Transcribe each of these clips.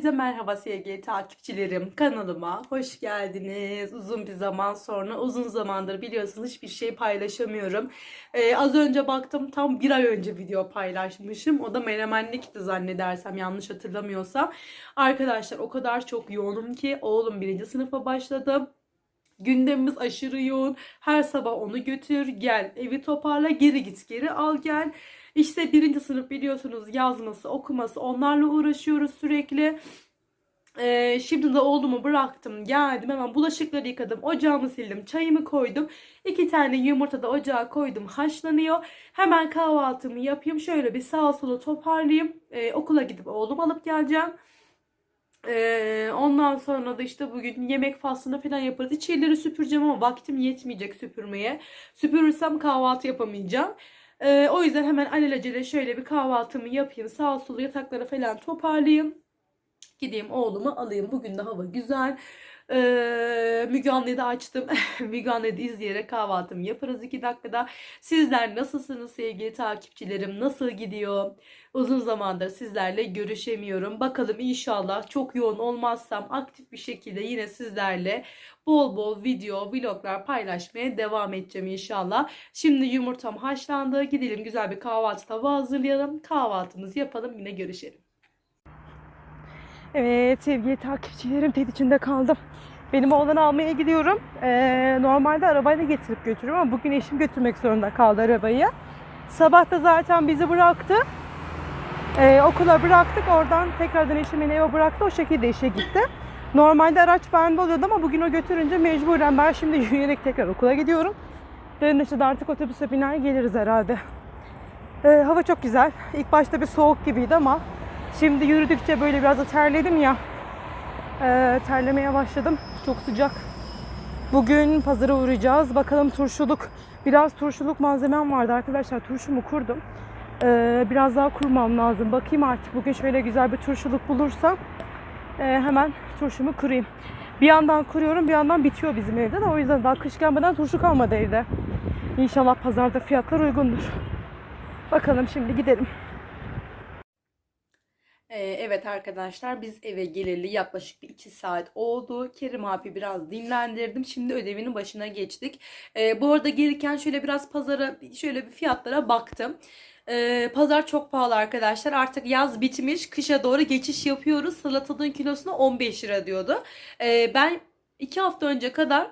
Herkese merhaba sevgili takipçilerim. Kanalıma hoş geldiniz. Uzun bir zaman sonra, uzun zamandır biliyorsunuz hiçbir şey paylaşamıyorum. Ee, az önce baktım tam bir ay önce video paylaşmışım. O da menemenlikti zannedersem yanlış hatırlamıyorsam. Arkadaşlar o kadar çok yoğunum ki oğlum birinci sınıfa başladı. Gündemimiz aşırı yoğun. Her sabah onu götür, gel, evi toparla, geri git, geri al gel. İşte birinci sınıf biliyorsunuz yazması, okuması onlarla uğraşıyoruz sürekli. Ee, şimdi de oğlumu bıraktım geldim hemen bulaşıkları yıkadım ocağımı sildim çayımı koydum. İki tane yumurta da ocağa koydum haşlanıyor. Hemen kahvaltımı yapayım şöyle bir sağa sola toparlayayım. Ee, okula gidip oğlumu alıp geleceğim. Ee, ondan sonra da işte bugün yemek faslını falan yaparız. İçerileri süpüreceğim ama vaktim yetmeyecek süpürmeye. Süpürürsem kahvaltı yapamayacağım ee, o yüzden hemen alelacele şöyle bir kahvaltımı yapayım. Sağ solu yatakları falan toparlayayım. Gideyim oğlumu alayım. Bugün de hava güzel. Ee, Müge Anlı'yı açtım. Müge Anlı'yı da izleyerek kahvaltımı yaparız iki dakikada. Sizler nasılsınız sevgili takipçilerim? Nasıl gidiyor? Uzun zamandır sizlerle görüşemiyorum. Bakalım inşallah çok yoğun olmazsam aktif bir şekilde yine sizlerle bol bol video, vloglar paylaşmaya devam edeceğim inşallah. Şimdi yumurtam haşlandı. Gidelim güzel bir kahvaltı tava hazırlayalım. Kahvaltımızı yapalım yine görüşelim. Evet sevgili takipçilerim tet içinde kaldım. Benim oğlanı almaya gidiyorum. Ee, normalde arabayla getirip götürüyorum ama bugün eşim götürmek zorunda kaldı arabayı. Sabah da zaten bizi bıraktı. Ee, okula bıraktık. Oradan tekrardan eşim beni eve bıraktı. O şekilde işe gitti. Normalde araç bende oluyordu ama bugün o götürünce mecburen ben şimdi yürüyerek tekrar okula gidiyorum. İşte de artık otobüse biner geliriz herhalde. Ee, hava çok güzel. İlk başta bir soğuk gibiydi ama Şimdi yürüdükçe böyle biraz da terledim ya. Ee, terlemeye başladım. Çok sıcak. Bugün pazara uğrayacağız. Bakalım turşuluk. Biraz turşuluk malzemem vardı arkadaşlar. Turşumu kurdum. Ee, biraz daha kurmam lazım. Bakayım artık bugün şöyle güzel bir turşuluk bulursam e, hemen turşumu kurayım. Bir yandan kuruyorum bir yandan bitiyor bizim evde de. O yüzden daha kış gelmeden turşu kalmadı evde. İnşallah pazarda fiyatlar uygundur. Bakalım şimdi gidelim. Ee, evet arkadaşlar biz eve geleli yaklaşık bir iki saat oldu. Kerim abi biraz dinlendirdim. Şimdi ödevinin başına geçtik. Ee, bu arada gelirken şöyle biraz pazara şöyle bir fiyatlara baktım. Ee, pazar çok pahalı arkadaşlar. Artık yaz bitmiş. Kışa doğru geçiş yapıyoruz. Salatalığın kilosuna 15 lira diyordu. Ee, ben iki hafta önce kadar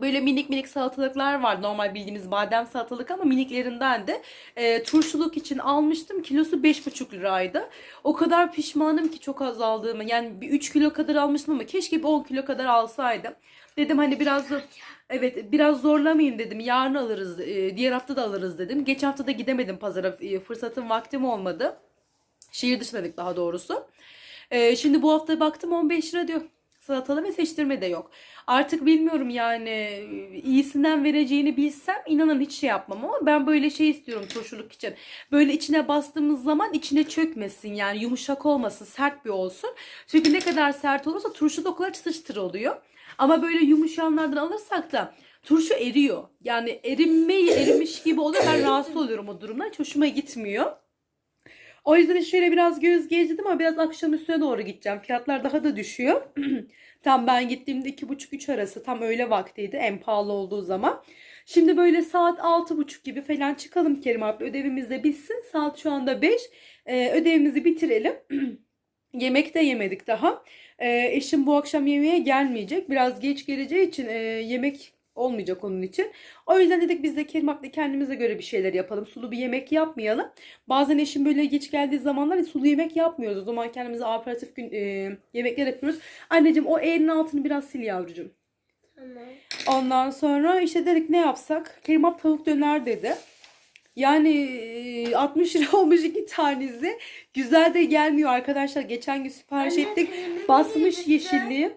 Böyle minik minik salatalıklar var. Normal bildiğimiz badem salatalık ama miniklerinden de e, turşuluk için almıştım. Kilosu 5,5 liraydı. O kadar pişmanım ki çok az aldığımı. Yani bir 3 kilo kadar almıştım ama keşke bir 10 kilo kadar alsaydım. Dedim hani biraz da evet biraz zorlamayayım dedim. Yarın alırız. e, diğer hafta da alırız dedim. Geçen hafta da gidemedim pazara. E, fırsatım vaktim olmadı. Şehir dışındaydık daha doğrusu. E, şimdi bu hafta baktım 15 lira diyor. Salatalı ve seçtirme de yok. Artık bilmiyorum yani iyisinden vereceğini bilsem inanın hiç şey yapmam ama ben böyle şey istiyorum turşuluk için. Böyle içine bastığımız zaman içine çökmesin yani yumuşak olmasın sert bir olsun. Çünkü ne kadar sert olursa turşu da o kadar çıtır oluyor. Ama böyle yumuşayanlardan alırsak da turşu eriyor. Yani erinmeyi erimiş gibi oluyor. Ben rahatsız oluyorum o durumdan. Hiç hoşuma gitmiyor. O yüzden şöyle biraz göz gezdirdim ama biraz akşam üstüne doğru gideceğim. Fiyatlar daha da düşüyor. tam ben gittiğimde 2.30-3 arası tam öğle vaktiydi en pahalı olduğu zaman. Şimdi böyle saat 6.30 gibi falan çıkalım Kerim abi ödevimiz de bitsin. Saat şu anda 5. Ee, ödevimizi bitirelim. Yemek de yemedik daha. Ee, eşim bu akşam yemeğe gelmeyecek. Biraz geç geleceği için e, yemek olmayacak onun için. O yüzden dedik biz de Kerim Ak'la kendimize göre bir şeyler yapalım. Sulu bir yemek yapmayalım. Bazen eşim böyle geç geldiği zamanlar sulu yemek yapmıyoruz. O zaman kendimize aperatif gün, e, yemekler yapıyoruz. Anneciğim o elinin altını biraz sil yavrucuğum. Tamam. Ondan sonra işte dedik ne yapsak? Kerim Ak tavuk döner dedi. Yani e, 60 lira olmuş iki tanesi. Güzel de gelmiyor arkadaşlar. Geçen gün sipariş Anne, ettik. Basmış yeşilliği.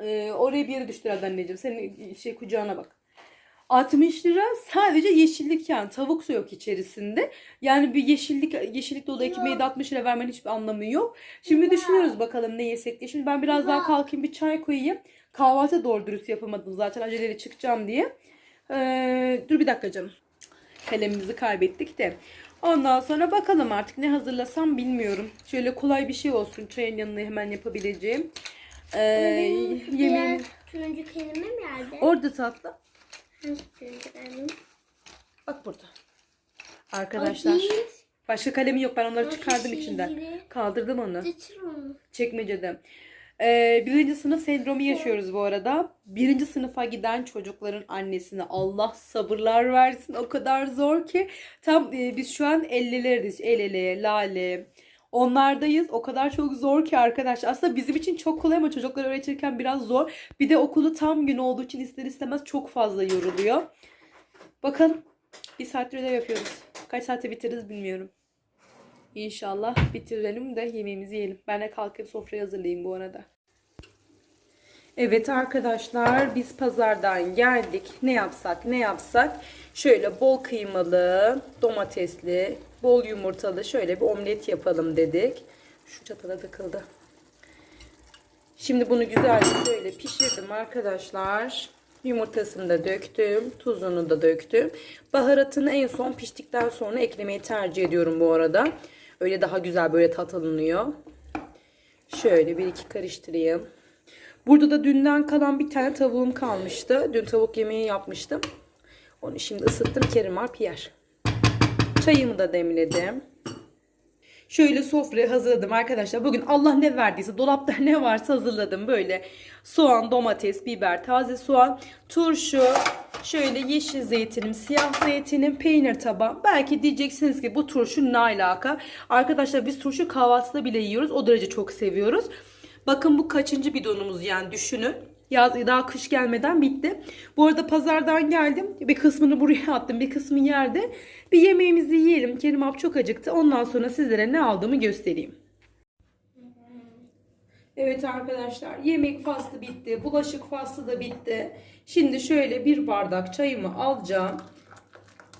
Ee, oraya bir yere düştü herhalde anneciğim. Senin şey kucağına bak. 60 lira sadece yeşillik yani tavuk su yok içerisinde. Yani bir yeşillik yeşillik dolu ekmeği de 60 lira vermenin hiçbir anlamı yok. Şimdi düşünüyoruz bakalım ne yesek diye. Şimdi ben biraz daha kalkayım bir çay koyayım. Kahvaltı doğru dürüst yapamadım zaten aceleyle çıkacağım diye. Ee, dur bir dakika canım. Kalemimizi kaybettik de. Ondan sonra bakalım artık ne hazırlasam bilmiyorum. Şöyle kolay bir şey olsun. Çayın yanına hemen yapabileceğim. Ee, Benim diğer yemeğim turuncu kelimem nerede? orada tatlı. Hangi turuncu benim? Bak burada. Arkadaşlar. Başka kalemi yok. Ben onları çıkardım içinden. Kaldırdım onu. Çekmecede. Ee, birinci sınıf sendromu yaşıyoruz bu arada. Birinci sınıfa giden çocukların annesine Allah sabırlar versin. O kadar zor ki. Tam e, biz şu an ellileriz. El ele, lale. Onlardayız. O kadar çok zor ki arkadaş. Aslında bizim için çok kolay ama çocukları öğretirken biraz zor. Bir de okulu tam gün olduğu için ister istemez çok fazla yoruluyor. Bakalım. Bir saattir ödev yapıyoruz. Kaç saate bitiririz bilmiyorum. İnşallah bitirelim de yemeğimizi yiyelim. Ben de kalkıp sofrayı hazırlayayım bu arada. Evet arkadaşlar biz pazardan geldik. Ne yapsak ne yapsak. Şöyle bol kıymalı, domatesli, bol yumurtalı şöyle bir omlet yapalım dedik. Şu çatala takıldı. Şimdi bunu güzelce şöyle pişirdim arkadaşlar. Yumurtasını da döktüm. Tuzunu da döktüm. Baharatını en son piştikten sonra eklemeyi tercih ediyorum bu arada. Öyle daha güzel böyle tat alınıyor. Şöyle bir iki karıştırayım. Burada da dünden kalan bir tane tavuğum kalmıştı. Dün tavuk yemeği yapmıştım. Onu şimdi ısıttım. Kerim Alp yer. Çayımı da demledim. Şöyle sofrayı hazırladım arkadaşlar. Bugün Allah ne verdiyse dolapta ne varsa hazırladım. Böyle soğan, domates, biber, taze soğan, turşu, şöyle yeşil zeytinim, siyah zeytinim, peynir tabağı. Belki diyeceksiniz ki bu turşu ne alaka? Arkadaşlar biz turşu kahvaltıda bile yiyoruz. O derece çok seviyoruz. Bakın bu kaçıncı bidonumuz yani düşünün. Yaz daha kış gelmeden bitti. Bu arada pazardan geldim. Bir kısmını buraya attım. Bir kısmı yerde. Bir yemeğimizi yiyelim. Kerim abi çok acıktı. Ondan sonra sizlere ne aldığımı göstereyim. Evet arkadaşlar yemek faslı bitti. Bulaşık faslı da bitti. Şimdi şöyle bir bardak çayımı alacağım.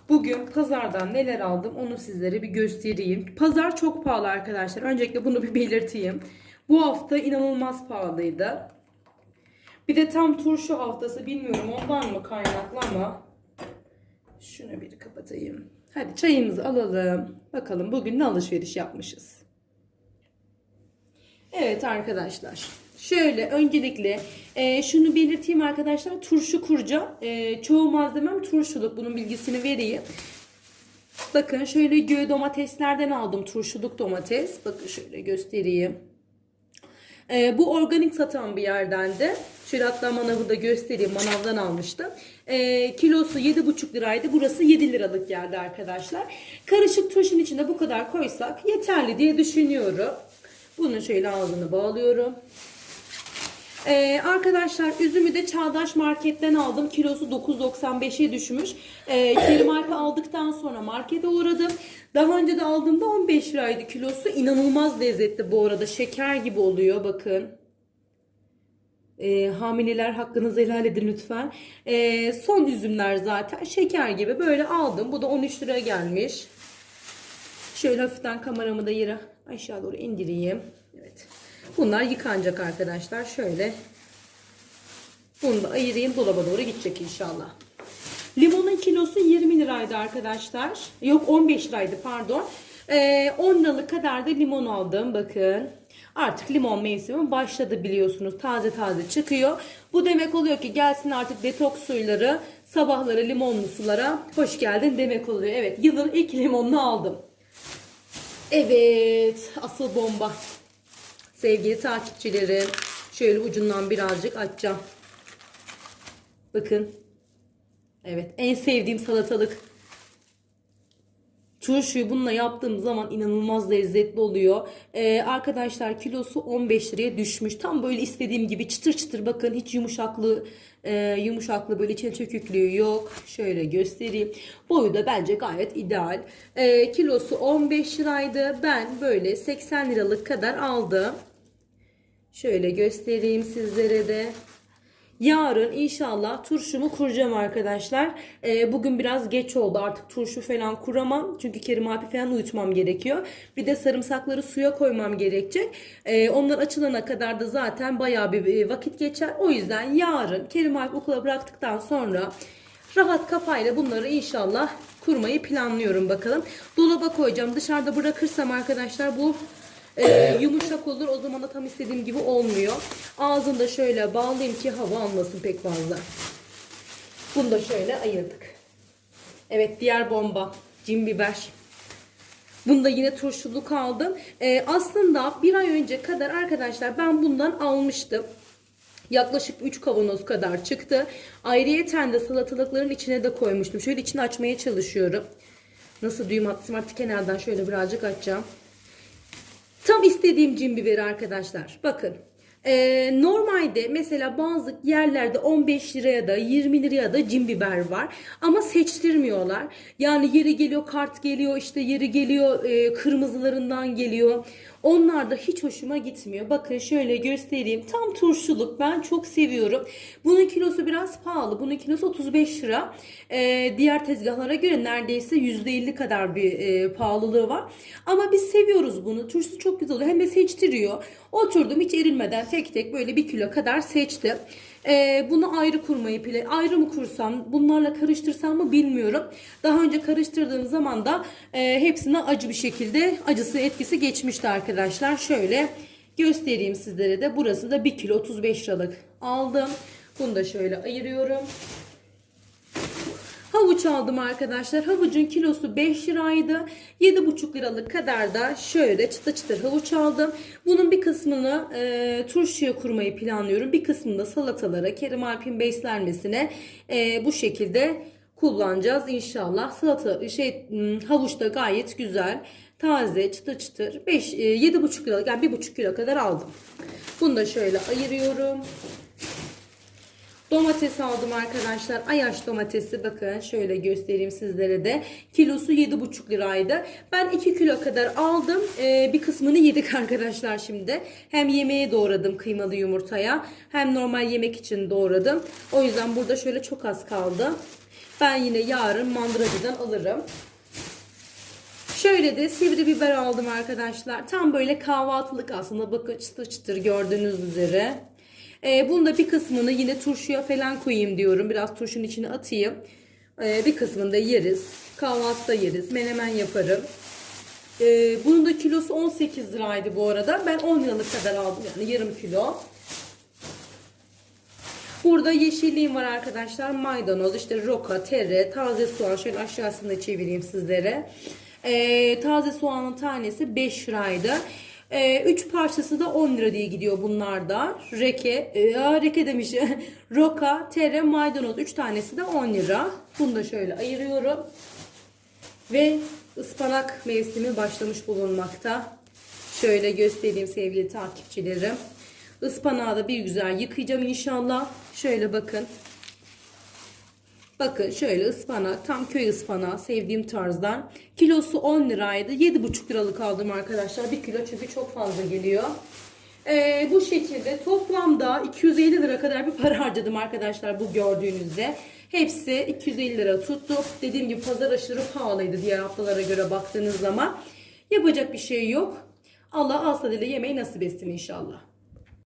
Bugün pazardan neler aldım onu sizlere bir göstereyim. Pazar çok pahalı arkadaşlar. Öncelikle bunu bir belirteyim. Bu hafta inanılmaz pahalıydı. Bir de tam turşu haftası bilmiyorum ondan mı kaynaklı ama şunu bir kapatayım. Hadi çayımızı alalım. Bakalım bugün ne alışveriş yapmışız. Evet arkadaşlar. Şöyle öncelikle e, şunu belirteyim arkadaşlar. Turşu kuracağım. E, çoğu malzemem turşuluk. Bunun bilgisini vereyim. Bakın şöyle göğe domateslerden aldım. Turşuluk domates. Bakın şöyle göstereyim. E, bu organik satan bir yerdendi. Şöyle hatta manavı da göstereyim. Manavdan almıştım. E, kilosu 7,5 liraydı. Burası 7 liralık geldi arkadaşlar. Karışık turşun içinde bu kadar koysak yeterli diye düşünüyorum. Bunun şöyle ağzını bağlıyorum. Ee, arkadaşlar üzümü de Çağdaş Market'ten aldım. Kilosu 9.95'e düşmüş. Ee, Kerim Alp'i aldıktan sonra markete uğradım. Daha önce de aldığımda 15 liraydı kilosu. İnanılmaz lezzetli bu arada. Şeker gibi oluyor bakın. Ee, hamileler hakkınızı helal edin lütfen. Ee, son üzümler zaten şeker gibi böyle aldım. Bu da 13 liraya gelmiş. Şöyle hafiften kameramı da yere aşağı doğru indireyim. Evet. Bunlar yıkanacak arkadaşlar. Şöyle. Bunu da ayırayım. Dolaba doğru gidecek inşallah. Limonun kilosu 20 liraydı arkadaşlar. Yok 15 liraydı pardon. Ee, 10 liralık kadar da limon aldım. Bakın. Artık limon mevsimi başladı biliyorsunuz. Taze taze çıkıyor. Bu demek oluyor ki gelsin artık detoks suyları. Sabahları limonlu sulara hoş geldin demek oluyor. Evet yılın ilk limonunu aldım. Evet asıl bomba. Sevgili takipçilerim şöyle ucundan birazcık açacağım. Bakın. Evet en sevdiğim salatalık. Turşuyu bununla yaptığım zaman inanılmaz lezzetli oluyor. Ee, arkadaşlar kilosu 15 liraya düşmüş. Tam böyle istediğim gibi çıtır çıtır bakın hiç yumuşaklığı e, yumuşaklığı böyle içine çöküklüğü yok. Şöyle göstereyim. Boyu da bence gayet ideal. Ee, kilosu 15 liraydı. Ben böyle 80 liralık kadar aldım. Şöyle göstereyim sizlere de. Yarın inşallah turşumu kuracağım arkadaşlar. Ee, bugün biraz geç oldu artık turşu falan kuramam. Çünkü Kerim abi falan uyutmam gerekiyor. Bir de sarımsakları suya koymam gerekecek. Ee, onlar açılana kadar da zaten bayağı bir e, vakit geçer. O yüzden yarın Kerim abi okula bıraktıktan sonra rahat kafayla bunları inşallah kurmayı planlıyorum bakalım. Dolaba koyacağım. Dışarıda bırakırsam arkadaşlar bu e, yumuşak olur. O zaman da tam istediğim gibi olmuyor. Ağzını da şöyle bağlayayım ki hava almasın pek fazla. Bunu da şöyle ayırdık. Evet diğer bomba. Cin biber. Bunda yine turşuluk aldım. Ee, aslında bir ay önce kadar arkadaşlar ben bundan almıştım. Yaklaşık 3 kavanoz kadar çıktı. Ayrıyeten de salatalıkların içine de koymuştum. Şöyle içini açmaya çalışıyorum. Nasıl düğüm attım artık kenardan şöyle birazcık açacağım. Tam istediğim cin biberi arkadaşlar. Bakın. Ee, normalde mesela bazı yerlerde 15 liraya da 20 liraya da cin biber var. Ama seçtirmiyorlar. Yani yeri geliyor kart geliyor işte yeri geliyor e, kırmızılarından geliyor. Onlar da hiç hoşuma gitmiyor. Bakın şöyle göstereyim. Tam turşuluk ben çok seviyorum. Bunun kilosu biraz pahalı. Bunun kilosu 35 lira. Ee, diğer tezgahlara göre neredeyse %50 kadar bir e, pahalılığı var. Ama biz seviyoruz bunu. Turşusu çok güzel oluyor. Hem de seçtiriyor. Oturdum hiç erinmeden tek tek böyle bir kilo kadar seçtim. Ee, bunu ayrı kurmayı pile ayrı mı kursam bunlarla karıştırsam mı bilmiyorum. Daha önce karıştırdığım zaman da e, hepsine acı bir şekilde acısı etkisi geçmişti arkadaşlar. Şöyle göstereyim sizlere de. Burası da 1 kilo 35 liralık aldım. Bunu da şöyle ayırıyorum. Havuç aldım arkadaşlar. Havucun kilosu 5 liraydı. 7,5 liralık kadar da şöyle çıtır çıtır havuç aldım. Bunun bir kısmını e, turşuya kurmayı planlıyorum. Bir kısmını da salatalara, Kerim Alp'in beslenmesine e, bu şekilde kullanacağız inşallah. Salata şey hmm, havuç da gayet güzel. Taze, çıtır çıtır. 5 e, 7,5 liralık yani 1,5 kilo kadar aldım. Bunu da şöyle ayırıyorum. Domates aldım arkadaşlar. Ayaş domatesi bakın şöyle göstereyim sizlere de. Kilosu 7,5 liraydı. Ben 2 kilo kadar aldım. Ee, bir kısmını yedik arkadaşlar şimdi. Hem yemeğe doğradım kıymalı yumurtaya. Hem normal yemek için doğradım. O yüzden burada şöyle çok az kaldı. Ben yine yarın mandıracıdan alırım. Şöyle de sivri biber aldım arkadaşlar. Tam böyle kahvaltılık aslında. Bakın çıtır çıtır gördüğünüz üzere. Ee, bunun da bir kısmını yine turşuya falan koyayım diyorum. Biraz turşunun içine atayım. Ee, bir kısmını da yeriz. Kahvaltıda yeriz. Menemen yaparım. Ee, bunun da kilosu 18 liraydı bu arada. Ben 10 liralık kadar aldım. Yani yarım kilo. Burada yeşilliğim var arkadaşlar. Maydanoz, işte roka, tere, taze soğan. Şöyle aşağısında çevireyim sizlere. Ee, taze soğanın tanesi 5 liraydı. 3 parçası da 10 lira diye gidiyor bunlarda. Reke, e, reke demiş. roka, tere, maydanoz 3 tanesi de 10 lira. Bunu da şöyle ayırıyorum. Ve ıspanak mevsimi başlamış bulunmakta. Şöyle göstereyim sevgili takipçilerim. Ispanağı da bir güzel yıkayacağım inşallah. Şöyle bakın. Bakın şöyle ıspanak tam köy ıspanağı sevdiğim tarzdan. Kilosu 10 liraydı. 7,5 liralık aldım arkadaşlar. 1 kilo çünkü çok fazla geliyor. Ee, bu şekilde toplamda 250 lira kadar bir para harcadım arkadaşlar bu gördüğünüzde. Hepsi 250 lira tuttu. Dediğim gibi pazar aşırı pahalıydı diğer haftalara göre baktığınız zaman. Yapacak bir şey yok. Allah asla dile yemeği nasip etsin inşallah.